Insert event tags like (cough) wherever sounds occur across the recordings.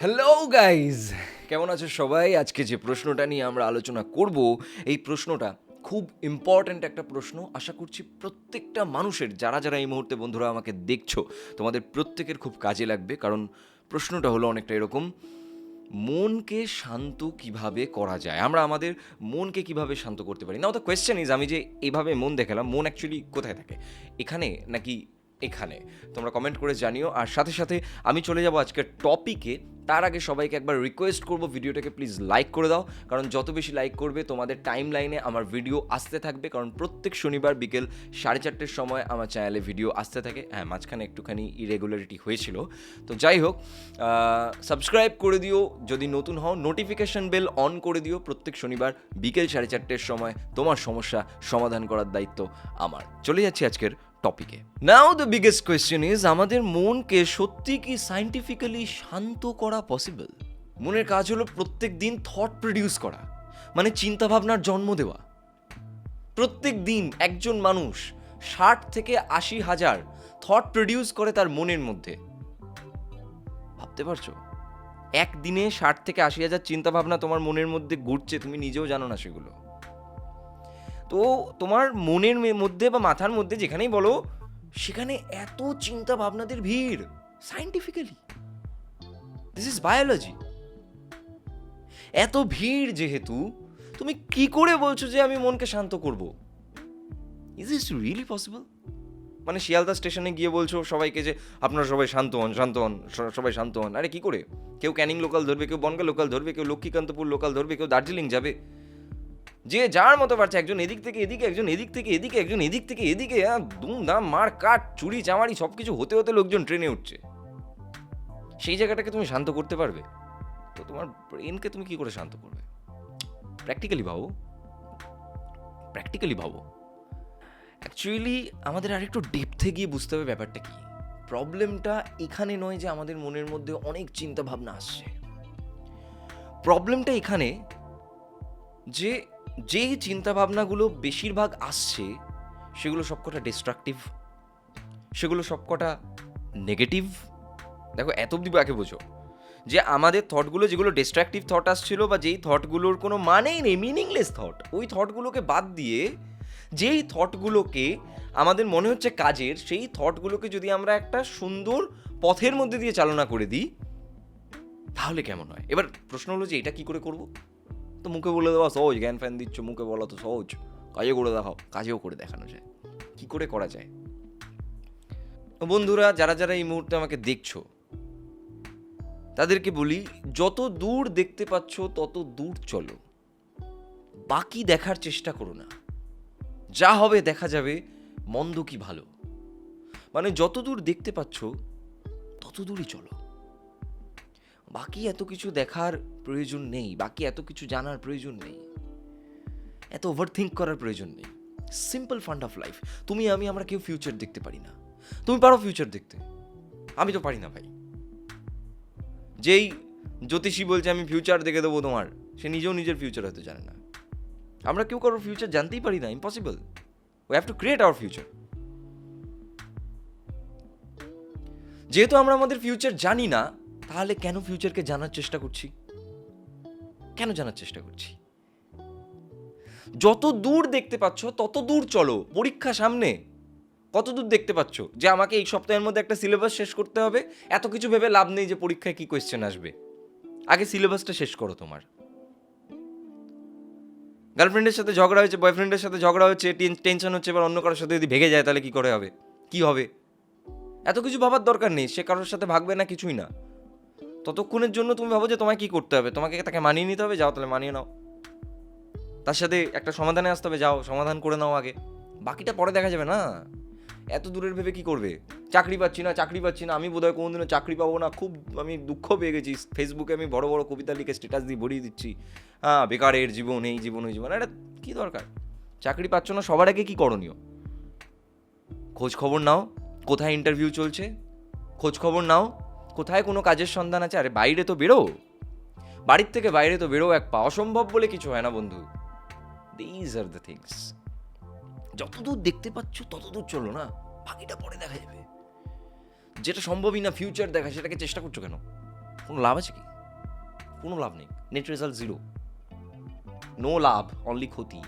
Hello guys কেমন আছো সবাই? আজকে যে প্রশ্নটা নিয়ে আমরা আলোচনা করব, এই প্রশ্নটা খুব ইম্পর্ট্যান্ট একটা প্রশ্ন। আশা করছি প্রত্যেকটা মানুষের, যারা যারা এই মুহূর্তে বন্ধুরা আমাকে দেখছ, তোমাদের প্রত্যেকের খুব কাজে লাগবে। কারণ প্রশ্নটা হলো অনেকটা এরকম, মনকে শান্ত কীভাবে করা যায়? আমরা আমাদের মনকে কীভাবে শান্ত করতে পারি? না দ্য কোয়েশ্চেন ইজ আমি যে এইভাবে মন দেখালাম, মন অ্যাকচুয়ালি কোথায় থাকে? এখানে নাকি এখানে? তোমরা কমেন্ট করে জানিও। আর সাথে সাথে আমি চলে যাব আজকের টপিকে তার আগে সবাইকে একবার রিকোয়েস্ট করব, ভিডিওটাকে প্লিজ লাইক করে দাও। কারণ যত বেশি লাইক করবে, তোমাদের টাইম লাইনে আমার ভিডিও আসতে থাকবে। কারণ প্রত্যেক শনিবার বিকেল সাড়ে চারটের সময় আমার চ্যানেলে ভিডিও আসতে থাকে। হ্যাঁ মাঝখানে একটুখানি ইরেগুলারিটি হয়েছিল। তো যাই হোক সাবস্ক্রাইব করে দিও। যদি নতুন হও নোটিফিকেশন বেল অন করে দিও। প্রত্যেক শনিবার বিকেল সাড়ে চারটের সময় তোমার সমস্যা সমাধান করার দায়িত্ব আমার। চলে যাচ্ছি আজকের টপিকে now the biggest question is আমাদের মনকে সত্যি কি সাইন্টিফিক্যালি শান্ত করা পসিবল মনের কাজ হলো প্রত্যেক দিন থট প্রডিউস করা মানে চিন্তা ভাবনার জন্ম দেওয়া। প্রত্যেক দিন একজন মানুষ ষাট থেকে আশি হাজার থট প্রডিউস করে তার মনের মধ্যে। ভাবতে পারছ? একদিনে ষাট থেকে আশি হাজার চিন্তা ভাবনা তোমার মনের মধ্যে ঘুরছে, তুমি নিজেও জানো না সেগুলো। তো তোমার মনের মধ্যে বা মাথার মধ্যে যেখানেই বলো, সেখানে এত চিন্তা ভাবনাদের ভিড় সাইন্টিফিক্যালি দিস ইজ বায়োলজি এত ভিড় যেহেতু, তুমি কি করে বলছো যে আমি মনকে শান্ত করব? ইজ ইস রিয়েলি পসিবল মানে শিয়ালদা স্টেশনে গিয়ে বলছো সবাইকে যে, আপনারা সবাই শান্ত হন শান্ত হন সবাই শান্ত হন। আরে কি করে? কেউ ক্যানিং লোকাল ধরবে, কেউ বনগা লোকাল ধরবে, কেউ লক্ষ্মীকান্তপুর লোকাল ধরবে, কেউ দার্জিলিং যাবে। যে যার মতো পারছে, একজন এদিক থেকে এদিকে, একজন এদিক থেকে এদিকে, একজন এদিক থেকে এদিকে হ্যাঁ দুমদাম মার কাট, চুরি চামারি সব কিছু হতে হতে লোকজন ট্রেনে উঠছে। সেই জায়গাটাকে তুমি শান্ত করতে পারবে। তো তোমার ব্রেনকে তুমি কি করে শান্ত করবে? প্র্যাকটিক্যালি ভাবো। প্র্যাকটিক্যালি ভাবো। অ্যাকচুয়ালি আমাদের আরেকটু ডেপথে গিয়ে বুঝতে হবে ব্যাপারটা কি। প্রবলেমটা এখানে নয় যে আমাদের মনের মধ্যে অনেক চিন্তা ভাবনা আসছে। প্রবলেমটা এখানে যে যেই চিন্তাভাবনাগুলো বেশিরভাগ আসছে, সেগুলো সবকটা ডিস্ট্রাকটিভ সেগুলো সবকটা নেগেটিভ দেখো, এত অব্দি আগে বোঝো? যে আমাদের থটগুলো যেগুলো ডিস্ট্রাকটিভ থট আসছিল বা যেই থটগুলোর কোনো মানেই নেই মিনিংলেস থট ওই থটগুলোকে বাদ দিয়ে যেই থটগুলোকে আমাদের মনে হচ্ছে কাজের, সেই থটগুলোকে যদি আমরা একটা সুন্দর পথের মধ্যে দিয়ে চালনা করে দিই, তাহলে কেমন হয়? এবার প্রশ্ন হলো যে এটা কি করে করব? তো মুখে বলে দেওয়া সহজ, জ্ঞান ফ্যান দিচ্ছ, মুখে বলা তো সহজ। কাজে করে দেখাও, কাজেও করে দেখানো যায়। কি করে করা যায়? বন্ধুরা, যারা যারা এই মুহূর্তে আমাকে দেখছ, তাদেরকে বলি, যত দূর দেখতে পাচ্ছ, তত দূর চলো। বাকি দেখার চেষ্টা করো না। যা হবে, দেখা যাবে, মন্দ কি ভালো। মানে যত দূর দেখতে পাচ্ছ, তত দূরই চলো। বাকি এত কিছু দেখার প্রয়োজন নেই, বাকি এত কিছু জানার প্রয়োজন নেই। এত ওভার থিঙ্ক করার প্রয়োজন নেই। সিম্পল ফান্ড অফ লাইফ তুমি, আমি, আমরা কেউ ফিউচার দেখতে পারি না। তুমি পারো ফিউচার দেখতে। আমি তো পারি না ভাই। যেই জ্যোতিষী বলছে, আমি ফিউচার দেখে দেবো তোমার। সে নিজেও নিজের ফিউচার হয়তো জানে না। আমরা কেউ কারোর ফিউচার জানতেই পারি না impossible we have to create our future যেহেতু আমরা আমাদের ফিউচার জানি না তাহলে কেন ফিউচারকে জানার চেষ্টা করছি? কেন জানার চেষ্টা করছি? যত দূর দেখতে পাচ্ছ, তত দূর চলো, পরীক্ষা সামনে। কত দূর দেখতে পাচ্ছ যে আমাকে এই সপ্তাহের মধ্যে একটা সিলেবাস শেষ করতে হবে, এত কিছু ভেবে লাভ নেই যে পরীক্ষায় কি কোয়েশ্চেন আসবে। আগে সিলেবাসটা শেষ করো তোমার। গার্লফ্রেন্ডের সাথে ঝগড়া হয়েছে বয়ফ্রেন্ডের সাথে ঝগড়া হচ্ছে টেনশন হচ্ছে, এবার অন্য কারোর সাথে যদি ভেগে যায় তাহলে কি করে হবে? কি হবে? এত কিছু ভাবার দরকার নেই, সে কারোর সাথে ভাগবে না, কিছুই না। ততক্ষণের জন্য তুমি ভাবো যে তোমায় কি করতে হবে? তোমাকে তাকে মানিয়ে নিতে হবে? যাও তাহলে মানিয়ে নাও। তার সাথে একটা সমাধানে আসতে হবে, যাও, সমাধান করে নাও আগে। বাকিটা পরে দেখা যাবে না? এত দূরের ভেবে কি করবে? চাকরি পাচ্ছি না, চাকরি পাচ্ছি না। আমি বোধহয় কোনোদিনও চাকরি পাবো না। খুব আমি দুঃখ পেয়ে গেছি। ফেসবুকে আমি বড় বড় কবিতা লিখে স্ট্যাটাস দিয়ে ভরিয়ে দিচ্ছি। হ্যাঁ বেকারের জীবন, এই জীবন, ওই জীবন। এটা কী দরকার? চাকরি পাচ্ছ না, সবার আগে কী করণীয়? খোঁজ খবর নাও। কোথায় ইন্টারভিউ চলছে? খোঁজ খবর নাও। কোথায় কোনো কাজের সন্ধান আছে? আরে বাইরে তো বেরো। বাড়ির থেকে বাইরে তো বেরো এক পা। অসম্ভব বলে কিছু হয় না বন্ধু। দিজ আর দ্য থিংস যতদূর দেখতে পাচ্ছ, ততদূর চলো না। বাকিটা পরে দেখা যাবে। যেটা সম্ভবই না ফিউচার দেখা সেটাকে চেষ্টা করছ কেন? কোনো লাভ আছে কি? কোনো লাভ নেই। নেট রেজাল্ট জিরো নো লাভ অনলি ক্ষতি।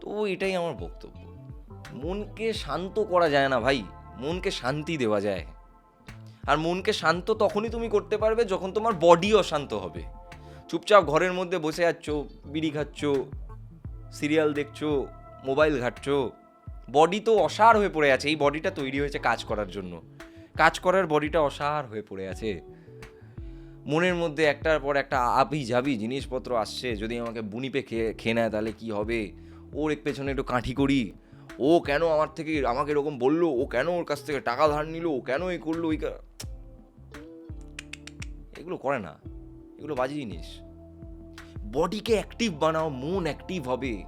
তো এটাই আমার বক্তব্য। মনকে শান্ত করা যায় না ভাই। মনকে শান্তি দেওয়া যায়। আর মনকে শান্ত তখনই তুমি করতে পারবে যখন তোমার বডি অশান্ত হবে। চুপচাপ ঘরের মধ্যে বসে যাচ্ছ বিড়ি খাচ্ছ, সিরিয়াল দেখছ, মোবাইল ঘাটছ, বডি তো অসার হয়ে পড়ে আছে, এই বডিটা তৈরি হয়েছে কাজ করার জন্য। কাজ করার বডিটা অসার হয়ে পড়ে আছে। মনের মধ্যে একটার পর একটা আবি যাবি জিনিসপত্র আসছে, যদি আমাকে বুনিপে খেয়ে খেয়ে নেয় তাহলে কী হবে? ওর এক পেছনে একটু কাঠি করি ও কেন আমার থেকে আমাকে এরকম বলল? ও কেন ওর কাছ থেকে টাকা ধার নিল? ও কেন এই করল? ওই এগুলো করে না। এগুলো বাজে জিনিস। বডিকে অ্যাক্টিভ বানাও, মন অ্যাক্টিভ হবে।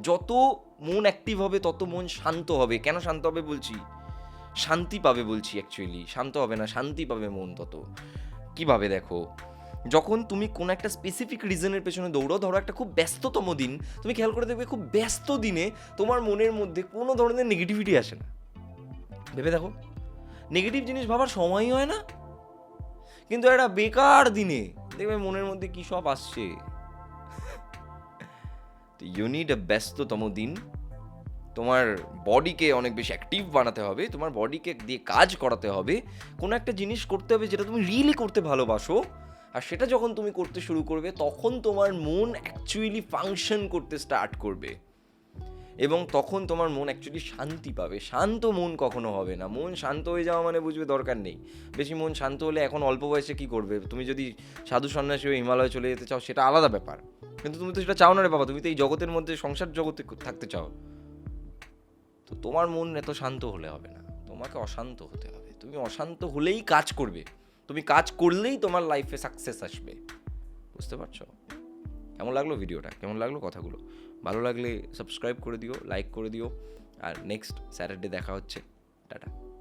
যত মন অ্যাক্টিভ হবে, তত মন শান্ত হবে। কেন শান্ত হবে বলছি? শান্তি পাবে বলছি অ্যাকচুয়ালি শান্ত হবে না, শান্তি পাবে মন তত। কীভাবে দেখো? যখন তুমি কোনো একটা স্পেসিফিক রিজনের পেছনে দৌড়ো ধরো একটা খুব ব্যস্ততম দিন, তুমি খেয়াল করে দেখবে খুব ব্যস্ত দিনে তোমার মনের মধ্যে কোনো ধরনের নেগেটিভিটি আসে না। ভেবে দেখো নেগেটিভ জিনিস ভাবার সময়ই হয় না, কিন্তু একটা বেকার দিনে দেখবে মনের মধ্যে কী সব আসছে। (laughs) তো ইউনিট ব্যস্ততম দিন, তোমার বডিকে অনেক বেশি অ্যাক্টিভ বানাতে হবে, তোমার বডিকে দিয়ে কাজ করাতে হবে, কোনো একটা জিনিস করতে হবে যেটা তুমি রিয়েলি করতে ভালোবাসো আর সেটা যখন তুমি করতে শুরু করবে, তখন তোমার মন অ্যাকচুয়ালি ফাংশন করতে স্টার্ট করবে। এবং তখন তোমার মন অ্যাকচুয়ালি শান্তি পাবে। শান্ত মন কখনো হবে না। মন শান্ত হয়ে যাওয়া মানে বুঝবে দরকার নেই। বেশি মন শান্ত হলে এখন অল্প বয়সে কী করবে? তুমি যদি সাধু সন্ন্যাসী হয়ে হিমালয়ে চলে যেতে চাও, সেটা আলাদা ব্যাপার। কিন্তু তুমি তো সেটা চাও না রে বাবা। তুমি তো এই জগতের মধ্যে, সংসার জগতে থাকতে চাও। তো তোমার মন এত শান্ত হলে হবে না। তোমাকে অশান্ত হতে হবে। তুমি অশান্ত হলেই কাজ করবে। তুমি কাজ করলেই তোমার লাইফে সাকসেস আসবে। বুঝতে পারছ? কেমন লাগল ভিডিওটা কেমন লাগল কথাগুলো? ভালো লাগলে সাবস্ক্রাইব করে দিও লাইক করে দিও। আর নেক্সট স্যাটারডে দেখা হচ্ছে। টাটা।